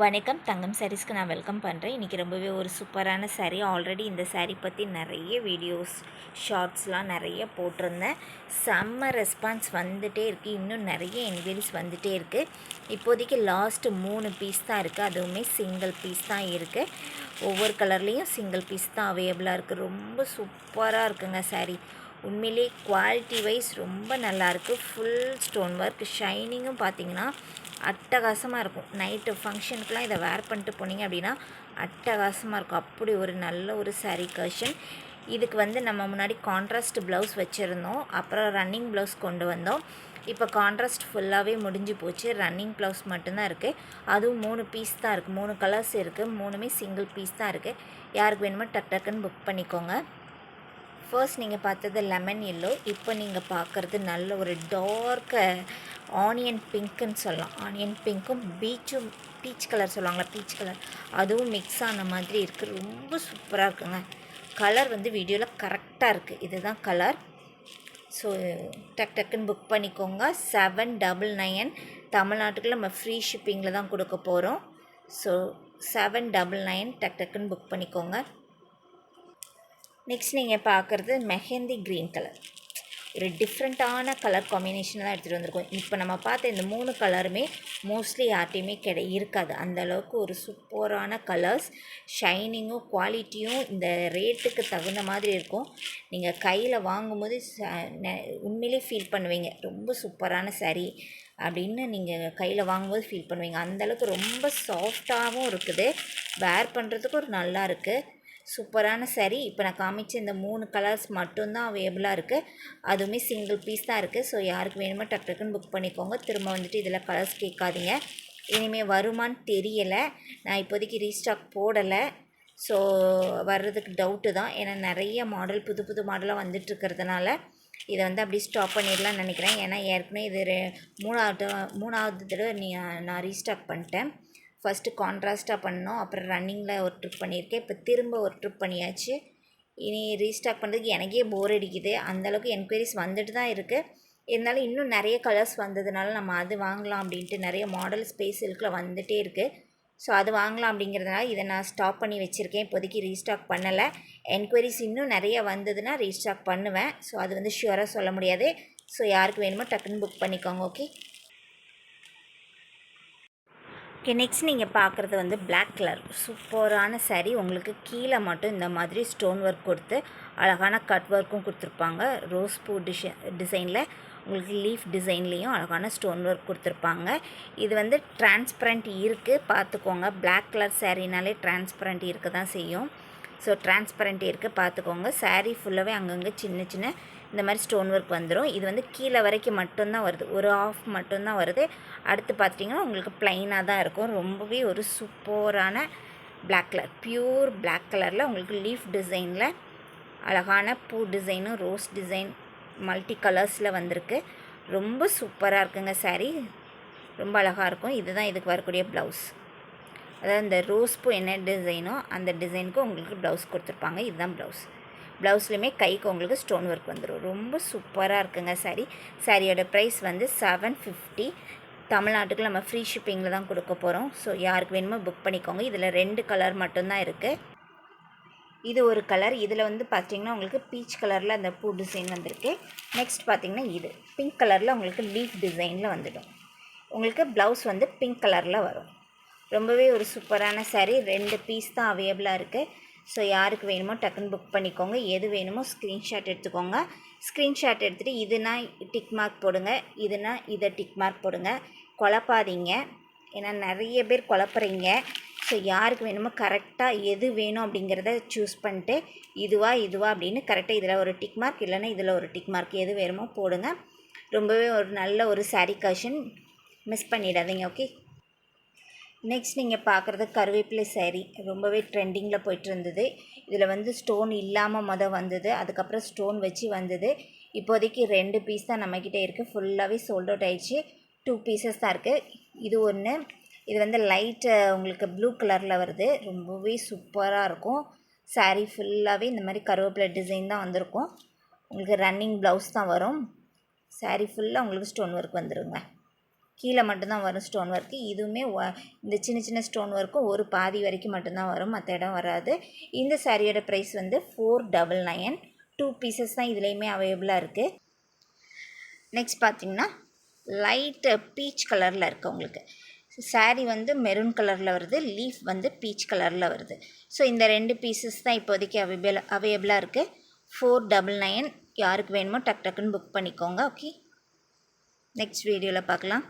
வணக்கம். தங்கம் சாரீஸ்க்கு நான் வெல்கம் பண்ணுறேன் இன்றைக்கி ரொம்பவே ஒரு சூப்பரான சாரீ ஆல்ரெடி இந்த சாரீ பற்றி நிறைய வீடியோஸ் ஷார்ட்ஸ்லாம் நிறைய போட்டிருந்தேன். செம்ம ரெஸ்பான்ஸ் வந்துகிட்டே இருக்குது இன்னும் நிறைய என்கொயரிஸ் வந்துகிட்டே இருக்குது இப்போதைக்கு லாஸ்ட்டு மூணு பீஸ் தான் இருக்குது அதுவுமே சிங்கிள் பீஸ் தான் இருக்குது ஒவ்வொரு கலர்லேயும் சிங்கிள் பீஸ் தான் அவைலபிளாக இருக்குது ரொம்ப சூப்பராக இருக்குங்க சாரீ உண்மையிலே குவாலிட்டி வைஸ் ரொம்ப நல்லாயிருக்கு ஃபுல் ஸ்டோன் ஒர்க் ஷைனிங்கும் பார்த்திங்கன்னா அட்டகாசமாக இருக்கும். நைட்டு ஃபங்க்ஷனுக்குலாம் இதை வேர் பண்ணிட்டு போனீங்க அப்படின்னா அட்டகாசமாக இருக்கும். அப்படி ஒரு நல்ல ஒரு சாரீ கலெக்ஷன் இதுக்கு வந்து நம்ம முன்னாடி கான்ட்ராஸ்ட் ப்ளவுஸ் வச்சுருந்தோம். அப்புறம் ரன்னிங் ப்ளவுஸ் கொண்டு வந்தோம். இப்போ கான்ட்ராஸ்ட் ஃபுல்லாகவே முடிஞ்சு போச்சு. ரன்னிங் ப்ளவுஸ் மட்டும்தான் இருக்குது அதுவும் மூணு பீஸ் தான் இருக்குது மூணு கலர்ஸ் இருக்குது மூணுமே சிங்கிள் பீஸ் தான் இருக்குது யாருக்கு வேணுமோ டக் டக்குன்னு புக் பண்ணிக்கோங்க. ஃபர்ஸ்ட் நீங்கள் பார்த்தது லெமன் எல்லோ இப்போ நீங்கள் பார்க்குறது நல்ல ஒரு டார்க் ஆனியன் பிங்க்குன்னு சொல்லலாம். ஆனியன் பிங்க்கும் பீச்சும் பீச் கலர் சொல்லுவாங்களா பீச் கலர் அதுவும் மிக்ஸ் ஆன மாதிரி இருக்குது ரொம்ப சூப்பராக இருக்குங்க. கலர் வந்து வீடியோவில் கரெக்டாக இருக்குது இதுதான் கலர் ஸோ டக் டக்குன்னு புக் பண்ணிக்கோங்க. செவன் டபுள் நைன் தமிழ்நாட்டுக்குள்ள நம்ம ஃப்ரீ ஷிப்பிங்கில் தான் கொடுக்க போகிறோம் ஸோ செவன் டபுள் நைன் டக் டக்குன்னு புக் பண்ணிக்கோங்க. நெக்ஸ்ட் நீங்கள் பார்க்குறது மெஹந்தி க்ரீன் கலர் ஒரு டிஃப்ரெண்ட்டான கலர் காம்பினேஷன் தான் எடுத்துகிட்டு வந்திருக்கோம். இப்போ நம்ம பார்த்த இந்த மூணு கலருமே மோஸ்ட்லி யார்ட்டையுமே கிடை இருக்காது. அந்தளவுக்கு ஒரு சூப்பரான கலர்ஸ் ஷைனிங்கும் குவாலிட்டியும் இந்த ரேட்டுக்கு தகுந்த மாதிரி இருக்கும். நீங்கள் கையில் வாங்கும்போது ச- நெ- உண்மையிலே ஃபீல் பண்ணுவீங்க. ரொம்ப சூப்பரான சரி அப்படின்னு நீங்கள் கையில் வாங்கும்போது ஃபீல் பண்ணுவீங்க. அந்தளவுக்கு ரொம்ப சாஃப்டாகவும் இருக்குது. வேர் பண்ணுறதுக்கு ஒரு நல்லா இருக்குது சூப்பரான சரி இப்போ நான் காமிச்ச இந்த மூணு கலர்ஸ் மட்டும்தான் அவைலபிளாக இருக்குது அதுவுமே சிங்கிள் பீஸ் தான் இருக்குது ஸோ யாருக்கு வேணுமோ டக்கு டக்குன்னு புக் பண்ணிக்கோங்க. திரும்ப வந்துட்டு இதில் கலர்ஸ் கேட்காதீங்க. இனிமேல் வருமான்னு தெரியலை. நான் இப்போதைக்கு ரீஸ்டாக் போடலை. ஸோ வர்றதுக்கு டவுட்டு தான். ஏன்னா நிறைய மாடல் புது புது மாடலாக வந்துட்டுருக்கிறதுனால இதை வந்து அப்படியே ஸ்டாப் பண்ணிடலாம்னு நினைக்கிறேன். ஏன்னா ஏற்கனவே இது மூணாவது மூணாவது தடவை நீ நான் ரீஸ்டாக் பண்ணிட்டேன். ஃபஸ்ட்டு கான்ட்ராஸ்ட்டாக பண்ணோம் அப்புறம் ரன்னிங்கில் ஒரு ட்ரிப் பண்ணியிருக்கேன். இப்போ திரும்ப ஒரு ட்ரிப் பண்ணியாச்சு. இனி ரீஸ்டாக் பண்ணுறதுக்கு எனக்கே போர் அடிக்குது. அந்தளவுக்கு என்கொயரிஸ் வந்துட்டு தான் இருக்குது இருந்தாலும் இன்னும் நிறைய கலர்ஸ் வந்ததுனால நம்ம அது வாங்கலாம் அப்படின்ட்டு நிறைய மாடல் ஸ்பேஸ் சில்கில் வந்துகிட்டே இருக்குது ஸோ அது வாங்கலாம் அப்படிங்கிறதுனால இதை நான் ஸ்டாப் பண்ணி வச்சுருக்கேன். இப்போதைக்கு ரீஸ்டாக் பண்ணலை. என்கொயரிஸ் இன்னும் நிறைய வந்ததுன்னா ரீஸ்டாக் பண்ணுவேன். ஸோ அது வந்து ஷுவராக சொல்ல முடியாது. ஸோ யாருக்கு வேணுமோ டக்குன்னு புக் பண்ணிக்கோங்க ஓகே ஓகே நெக்ஸ்ட் நீங்கள் பார்க்குறது வந்து பிளாக் கலர் சூப்பரான saree. உங்களுக்கு கீழே மட்டும் இந்த மாதிரி ஸ்டோன் ஒர்க் கொடுத்து அழகான கட் ஒர்க்கும் கொடுத்துருப்பாங்க. ரோஸ் பூ டிஷ டிசைனில் உங்களுக்கு லீஃப் டிசைன்லேயும் அழகான ஸ்டோன் ஒர்க் கொடுத்துருப்பாங்க. இது வந்து டிரான்ஸ்பரண்ட் இருக்குது பார்த்துக்கோங்க. பிளாக் கலர் சாரீனாலே டிரான்ஸ்பரண்ட் இருக்க தான் செய்யும். ஸோ டிரான்ஸ்பரண்ட் இருக்குது பார்த்துக்கோங்க. சாரீ ஃபுல்லாகவே அங்கங்கே சின்ன சின்ன இந்த மாதிரி ஸ்டோன் ஒர்க் வந்துடும் இது வந்து கீழே வரைக்கும் மட்டும்தான் வருது. ஒரு ஆஃப் மட்டும்தான் வருது. அடுத்து பார்த்தீங்கன்னா உங்களுக்கு ப்ளைனாக தான் இருக்கும். ரொம்பவே ஒரு சூப்பரான பிளாக் கலர் பியூர் பிளாக் கலரில் உங்களுக்கு லீஃப் டிசைனில் அழகான பூ டிசைனும் ரோஸ் டிசைன் மல்டி கலர்ஸில் வந்திருக்கு. ரொம்ப சூப்பராக இருக்குங்க saree. ரொம்ப அழகாக இருக்கும். இதுதான் இதுக்கு வரக்கூடிய ப்ளவுஸ் அதாவது இந்த ரோஸ் பூ என்ன டிசைனோ அந்த டிசைனுக்கு உங்களுக்கு ப்ளவுஸ் கொடுத்துருப்பாங்க. இதுதான் ப்ளவுஸ். ப்ளவுஸ்லையுமே கைக்கு உங்களுக்கு ஸ்டோன் ஒர்க் வந்துடும் ரொம்ப சூப்பராக இருக்குங்க சாரி சாரியோட ப்ரைஸ் வந்து செவன் ஃபிஃப்டி தமிழ்நாட்டுக்கு நம்ம ஃப்ரீ ஷிப்பிங்கில் தான் கொடுக்க போகிறோம் ஸோ யாருக்கு வேணுமோ புக் பண்ணிக்கோங்க. இதில் ரெண்டு கலர் மட்டும்தான் இருக்குது இது ஒரு கலர் இதில் வந்து பார்த்தீங்கன்னா உங்களுக்கு பீச் கலரில் அந்த பூ டிசைன் வந்திருக்கு. நெக்ஸ்ட் பார்த்தீங்கன்னா இது. பிங்க் கலரில் உங்களுக்கு லீஃப் டிசைனில் வந்துடும். உங்களுக்கு ப்ளவுஸ் வந்து பிங்க் கலரில் வரும். ரொம்பவே ஒரு சூப்பரான saree. ரெண்டு பீஸ் தான் அவைலபிளாக இருக்குது ஸோ யாருக்கு வேணுமோ டக்குன்னு புக் பண்ணிக்கோங்க. எது வேணுமோ ஸ்க்ரீன்ஷாட் எடுத்துக்கோங்க. ஸ்க்ரீன்ஷாட் எடுத்துகிட்டு இதுனா டிக் மார்க் போடுங்க. இதுனா இதை டிக் மார்க் போடுங்க. குழப்பாதீங்க. ஏன்னா நிறைய பேர் குழப்புறீங்க. ஸோ யாருக்கு வேணுமோ கரெக்டாக எது வேணும் அப்படிங்கிறத சூஸ் பண்ணிட்டு இதுவா இதுவா அப்படின்னு கரெக்டாக இதில் ஒரு டிக் மார்க் இல்லைன்னா இதில் ஒரு டிக் மார்க் எது வேணுமோ போடுங்க. ரொம்பவே ஒரு நல்ல ஒரு saree கஷன் மிஸ் பண்ணிடாதீங்க ஓகே நெக்ஸ்ட் நீங்கள் பார்க்குறது கருவேப்பிலை சேரி. ரொம்பவே ட்ரெண்டிங்கில் போயிட்டு இருந்தது இதில் வந்து ஸ்டோன் இல்லாமல் மொதல் வந்தது. அதுக்கப்புறம் ஸ்டோன் வச்சு வந்தது. இப்போதைக்கு ரெண்டு பீஸ் தான் நம்மக்கிட்ட இருக்குது ஃபுல்லாகவே சோல்ட் அவுட் ஆயிடுச்சு. டூ பீசஸ் தான் இருக்குது இது ஒன்று இது வந்து லைட்டு உங்களுக்கு ப்ளூ கலரில் வருது. ரொம்பவே சூப்பராக இருக்கும். சாரீ ஃபுல்லாகவே இந்த மாதிரி கருவேப்பிலை டிசைன் தான் வந்திருக்கும். உங்களுக்கு ரன்னிங் ப்ளவுஸ் தான் வரும். சாரீ ஃபுல்லாக உங்களுக்கு ஸ்டோன் ஒர்க் வந்துடுங்க கீழே மட்டும்தான் வரும் ஸ்டோன் ஒர்க்கு இதுவுமே இந்த சின்ன சின்ன ஸ்டோன் ஒர்க்கும் ஒரு பாதி வரைக்கும் மட்டும்தான் வரும். மற்ற இடம் வராது. இந்த சாரியோட ப்ரைஸ் வந்து four double nine two pieces தான் இதுலேயுமே அவைலபிளாக இருக்குது நெக்ஸ்ட் பார்த்தீங்கன்னா லைட்டு பீச் கலரில் இருக்குது உங்களுக்கு. saree வந்து மெரூன் கலரில் வருது லீஃப் வந்து பீச் கலரில் வருது. ஸோ இந்த ரெண்டு பீசஸ் தான் இப்போதைக்கு அவைபிள் அவைலபிளாக இருக்குது ஃபோர் டபுள் நைன் யாருக்கு வேணுமோ டக் டக்குன்னு புக் பண்ணிக்கோங்க ஓகே நெக்ஸ்ட் வீடியோவில் பார்க்கலாம்